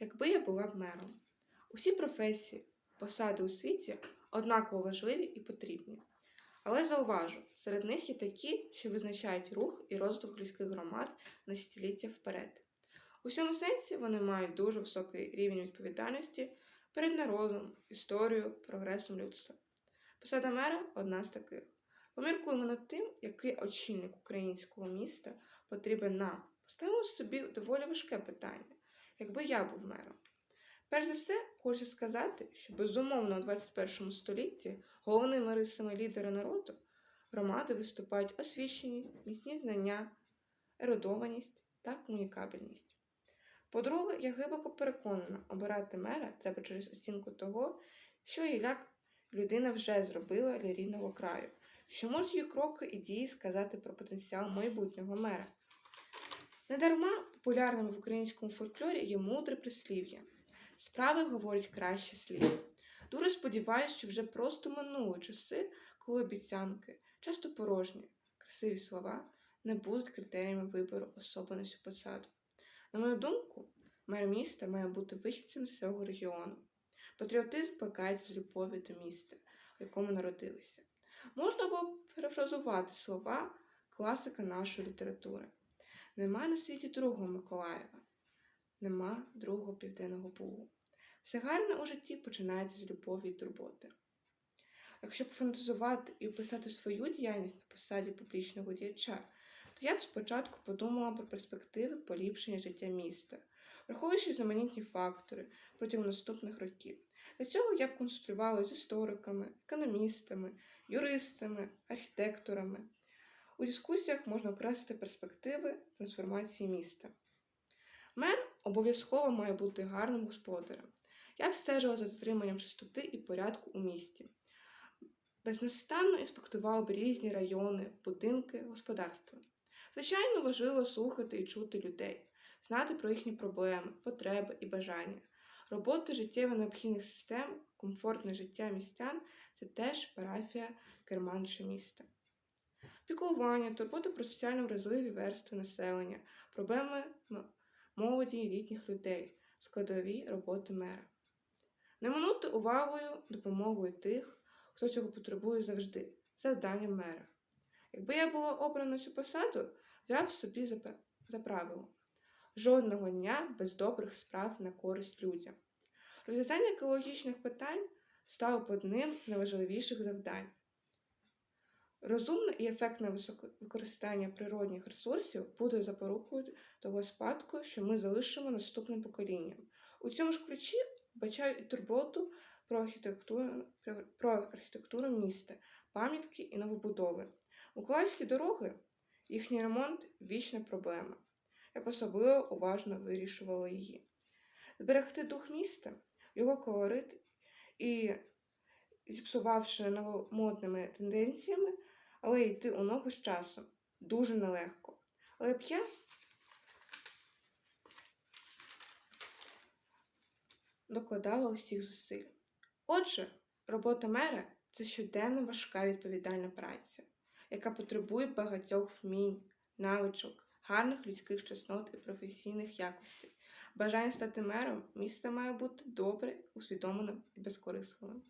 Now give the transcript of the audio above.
Якби я була б мером, усі професії, посади у світі однаково важливі і потрібні. Але зауважу, серед них є такі, що визначають рух і розвиток людських громад на десятиліття вперед. У цьому сенсі вони мають дуже високий рівень відповідальності перед народом, історією, прогресом людства. Посада мера одна з таких. Поміркуємо над тим, який очільник українського міста потрібен нам. Поставимо собі доволі важке питання, якби я був мером. Перш за все, хочу сказати, що безумовно у 21 столітті головними рисами лідера народу громади виступають освіченість, міцні знання, ерудованість та комунікабельність. По-друге, я глибоко переконана, обирати мера треба через оцінку того, що і як людина вже зробила для рідного краю, що можуть її кроки і дії сказати про потенціал майбутнього мера. Недарма популярним в українському фольклорі є мудре прислів'я. Справи говорять краще слів. Дуже сподіваюся, що вже просто минули часи, коли обіцянки, часто порожні, красиві слова не будуть критеріями вибору особи на цю посаду. На мою думку, мер міста має бути вихідцем з цього регіону. Патріотизм плекається з любові до міста, в якому народилися. Можна було перефразувати слова класика нашої літератури. Нема на світі другого Миколаєва, нема другого Південного Бугу. Все гарне у житті починається з любові і турботи. Якщо пофантазувати і описати свою діяльність на посаді публічного діяча, то я б спочатку подумала про перспективи поліпшення життя міста, враховуючи знаменітні фактори протягом наступних років. Для цього я б консультувала з істориками, економістами, юристами, архітекторами. У дискусіях можна окреслити перспективи трансформації міста. Мер обов'язково має бути гарним господарем. Я б стежила за дотриманням чистоти і порядку у місті. Безнастанно інспектував б різні райони, будинки, господарства. Звичайно, важливо слухати і чути людей, знати про їхні проблеми, потреби і бажання. Робота життєво необхідних систем, комфортне життя містян це теж парафія керманша міста. Піклування, турбота про соціально вразливі верстви населення, проблеми молоді і літніх людей, складові роботи мера. Не минути увагою допомогою тих, хто цього потребує завжди, завданням мера. Якби я була обрана цю посаду, взяв собі за, правило жодного дня без добрих справ на користь людям. Розв'язання екологічних питань стало одним з найважливіших завдань. Розумне і ефектне використання природних ресурсів буде запорукою того спадку, що ми залишимо наступним поколінням. У цьому ж ключі бачаю і турботу про архітектуру, про архітектуру міста, пам'ятки і новобудови. Миколаївські дороги, їхній ремонт вічна проблема. Я особливо уважно вирішувала її. Зберегти дух міста, його колорит і зіпсувавши новомодними тенденціями, але йти у ногу з часом дуже нелегко. Але б я докладала усіх зусиль. Отже, робота мера це щоденна важка відповідальна праця, яка потребує багатьох вмінь, навичок, гарних людських чеснот і професійних якостей. Бажання стати мером міста має бути добре, усвідомленим і безкорисливим.